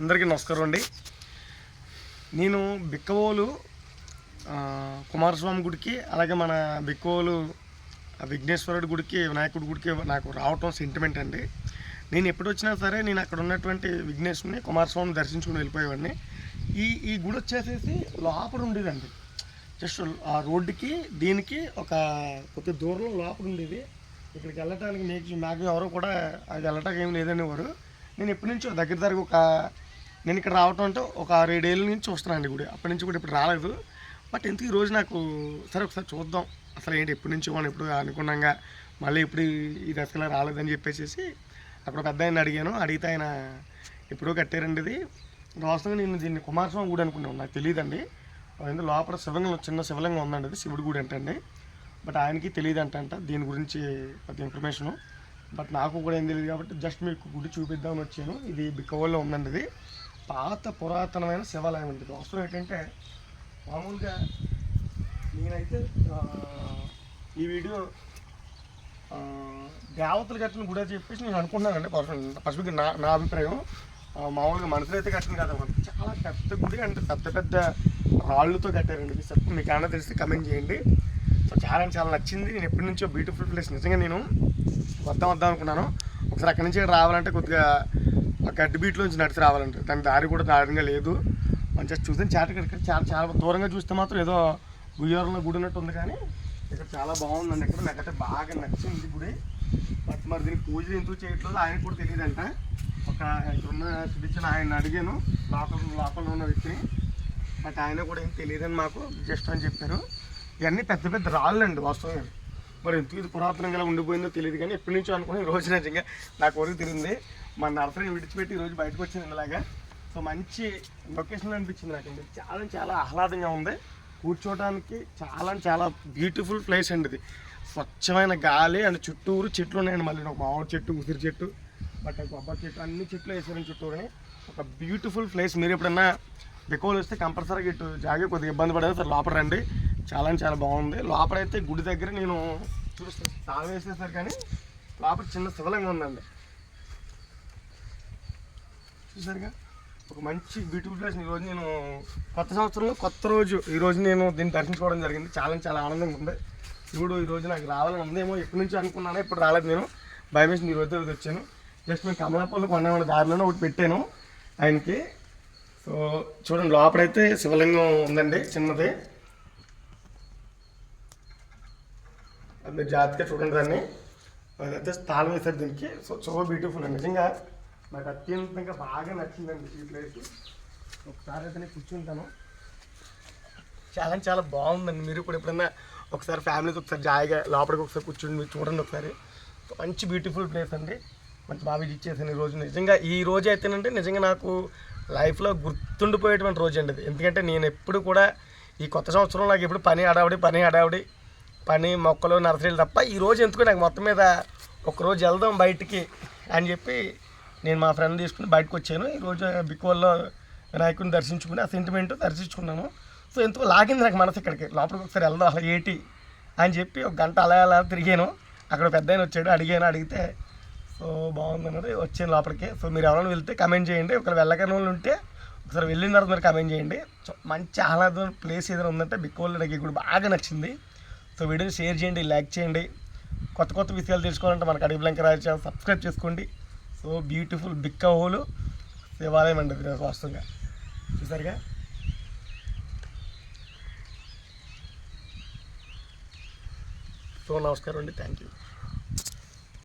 అందరికీ నమస్కారం అండి. నేను బిక్కవోలు కుమారస్వామి గుడికి అలాగే మన బిక్కవోలు ఆ విఘ్నేశ్వరుడి గుడికి వినాయకుడి గుడికి నాకు రావటం సెంటిమెంట్ అండి. నేను ఎప్పుడు వచ్చినా సరే నేను అక్కడ ఉన్నటువంటి విఘ్నేశ్వరుని కుమారస్వామిని దర్శించుకుని వెళ్ళిపోయేవాడిని. ఈ ఈ గుడి వచ్చేసేసి లోపల ఉండేదండి. జస్ట్ ఆ రోడ్డుకి దీనికి ఒక కొద్ది దూరంలో లోపల ఉండేది. ఇక్కడికి వెళ్ళటానికి మీకు నాకు ఎవరు కూడా అది వెళ్ళటానికి ఏం లేదనేవారు. నేను ఎప్పటి నుంచో దగ్గర దగ్గర ఒక నేను ఇక్కడ రావటం అంటే ఒక ఆరేడేళ్ళ నుంచి చూస్తున్నాను గుడి. అప్పటి నుంచి కూడా ఇప్పుడు రాలేదు. బట్ ఎందుకు ఈరోజు నాకు సరే ఒకసారి చూద్దాం. అసలు ఏంటి ఎప్పటి నుంచి మనం ఎప్పుడు అనుకున్నాగా మళ్ళీ ఇప్పుడు ఈ దశలో రాలేదని చెప్పేసి అక్కడ పెద్ద ఆయన అడిగాను. అడిగితే ఆయన ఎప్పుడో కట్టారండి ఇది. వాస్తవంగా నేను దీన్ని కుమారస్వామి గుడి అనుకున్నాను. నాకు తెలియదండి. అందులో లోపల శివలింగం చిన్న శివలింగం ఉందండి అది శివుడి గుడి అంటండి. బట్ ఆయనకి తెలియదు అంట దీని గురించి పెద్ద ఇన్ఫర్మేషను. బట్ నాకు కూడా ఏం తెలియదు కాబట్టి జస్ట్ మీకు గుడి చూపిద్దామని వచ్చాను. ఇది బిక్కవోల్లో ఉందండి ఇది పాత పురాతనమైన శివాలయం అండి ఇది అవసరం ఏంటంటే మామూలుగా నేనైతే ఈ వీడియో దేవతలు కట్టిన గుడి అని చెప్పేసి నేను అనుకుంటున్నానండి. పసిపికి నా నా అభిప్రాయం. మామూలుగా మనుషులు అయితే కట్టిన కదా. చాలా పెద్ద గుడి అంటే పెద్ద పెద్ద రాళ్ళతో కట్టారండి. ఇది మీకు ఏమైనా తెలిస్తే కమెంట్ చేయండి. సో చాలా అంటే చాలా నచ్చింది. నేను ఎప్పటి నుంచో బ్యూటిఫుల్ ప్లేస్ నిజంగా నేను వద్దాం వద్దాం అనుకున్నాను. ఒకసారి అక్కడి నుంచి ఇక్కడ రావాలంటే కొద్దిగా ఆ గడ్డి బీట్లోంచి నడిచి రావాలంటే. దాని దారి కూడా దారుణంగా లేదు. మంచిగా చూసిన చాట ఇక్కడ చాలా చాలా దూరంగా చూస్తే మాత్రం ఏదో గుయ్యారంలో గుడి ఉన్నట్టు ఉంది కానీ ఇక్కడ చాలా బాగుందండి. ఇక్కడ నాకైతే బాగా నచ్చింది గుడి. బట్ మరి దీనికి పూజలు ఎందుకు చేయట్లేదు ఆయనకు కూడా తెలియదంట. ఒక ఇక్కడున్న చూపించిన ఆయన అడిగాను. లోపల లోపల ఉన్న వ్యక్తిని. బట్ ఆయన కూడా ఏం తెలియదని మాకు జస్ట్ అని చెప్పారు. ఇవన్నీ పెద్ద పెద్ద రాళ్ళు అండి వాస్తవంగా. మరి ఎందుకు ఇది పురాతనంగా ఉండిపోయిందో తెలియదు కానీ ఎప్పటి నుంచో అనుకుని ఈ రోజు నిజంగా నాకు వరకు తిరిగింది మన నర్సరీ విడిచిపెట్టి ఈ రోజు బయటకు వచ్చింది ఇలాగా. సో మంచి లొకేషన్ అనిపించింది నాకు చాలా చాలా ఆహ్లాదంగా ఉంది. కూర్చోవడానికి చాలా చాలా బ్యూటిఫుల్ ప్లేస్ అండి ఇది. స్వచ్ఛమైన గాలి అండ్ చుట్టూరు చెట్లు ఉన్నాయండి. మళ్ళీ ఒక మామిడి చెట్టు ఉసిరి చెట్టు బట్ కొబ్బరి చెట్టు అన్ని చెట్లు వేసారని చుట్టూరుని. ఒక బ్యూటిఫుల్ ప్లేస్ మీరు ఎప్పుడన్నా బికోలు వస్తే కంపల్సరీగా ఇటు జాగే కొద్దిగా ఇబ్బంది పడేది సార్ లోపల రండి. చాలా చాలా బాగుంది. లోపలైతే గుడి దగ్గర నేను చూస్తాను తాళం వేసేసారు కానీ లోపల చిన్న శివలింగం ఉందండి. చూసారుగా? ఒక మంచి బ్యూటిఫుల్ ప్లేస్ ఈరోజు నేను కొత్త సంవత్సరంలో కొత్త రోజు ఈరోజు నేను దీన్ని దర్శించుకోవడం జరిగింది. చాలా చాలా ఆనందంగా ఉంది. ఇప్పుడు ఈరోజు నాకు రావాలని ఉందేమో ఎప్పటి నుంచి అనుకున్నానో. ఇప్పుడు రాలేదు నేను. భయం వేసి ఈ రోజు రోజు వచ్చాను. జస్ట్ మేము కమలాపల్లి కొన్నామని దారిలోనే ఒకటి పెట్టాను ఆయనకి. సో చూడండి లోపలైతే శివలింగం ఉందండి చిన్నది. అది మీరు జాగ్రత్తగా చూడండి దాన్ని అదైతే తాళం వేశారు దీనికి సో సో బ్యూటిఫుల్ అండి నిజంగా నాకు అత్యంతంగా బాగా నచ్చిందండి ఈ ప్లేస్ ఒకసారి అయితే నేను కూర్చుంటాను చాలా చాలా బాగుందండి మీరు కూడా ఎప్పుడన్నా ఒకసారి ఫ్యామిలీతో ఒకసారి జాయిగా లోపలికి ఒకసారి కూర్చోండి మీరు చూడండి ఒకసారి మంచి బ్యూటిఫుల్ ప్లేస్ అండి మంచి బాగా విజిట్ చేశాను ఈ రోజు నిజంగా ఈ రోజు అయితేనంటే నిజంగా నాకు లైఫ్లో గుర్తుండిపోయేటువంటి రోజు అండి ఎందుకంటే నేను ఎప్పుడు కూడా ఈ కొత్త సంవత్సరం నాకు ఎప్పుడు పని హడావుడి పని హడావుడి పని మొక్కలు నర్సరీలు తప్ప ఈరోజు ఎందుకు నాకు మొత్తం మీద ఒకరోజు వెళ్దాం బయటికి అని చెప్పి నేను మా ఫ్రెండ్ తీసుకుని బయటకు వచ్చాను. ఈరోజు బిక్వల్లో వినాయకుడిని దర్శించుకుని ఆ సెంటిమెంట్ దర్శించుకున్నాను. సో ఎందుకో లాగింది నాకు మనసు ఇక్కడికి. లోపలికి ఒకసారి వెళ్దాం అలా ఏటి అని చెప్పి ఒక గంట అలా అలా తిరిగాను. అక్కడ పెద్ద ఆయన వచ్చాడు అడిగాను అడిగితే సో బాగుందన్నది వచ్చాను లోపలికి. సో మీరు ఎవరైనా వెళ్తే కమెంట్ చేయండి. ఒకవేళ వెళ్ళకని వాళ్ళు ఉంటే ఒకసారి వెళ్ళిన తర్వాత మీరు కమెంట్ చేయండి. సో మంచి ఆహ్లాదం ప్లేస్ ఏదైనా ఉందంటే బిక్కోల్ నాకు కూడా బాగా నచ్చింది. సో వీడియోని షేర్ చేయండి లైక్ చేయండి. కొత్త కొత్త విషయాలు తెలుసుకోవాలంటే మనకు అడిగి బ్లంక రాజు ఛానల్ సబ్స్క్రైబ్ చేసుకోండి. సో బ్యూటిఫుల్ బిక్క హోలు శివాలయం అండి వాస్తవంగా. చూసారుగా? సో నమస్కారం అండి. Thank you.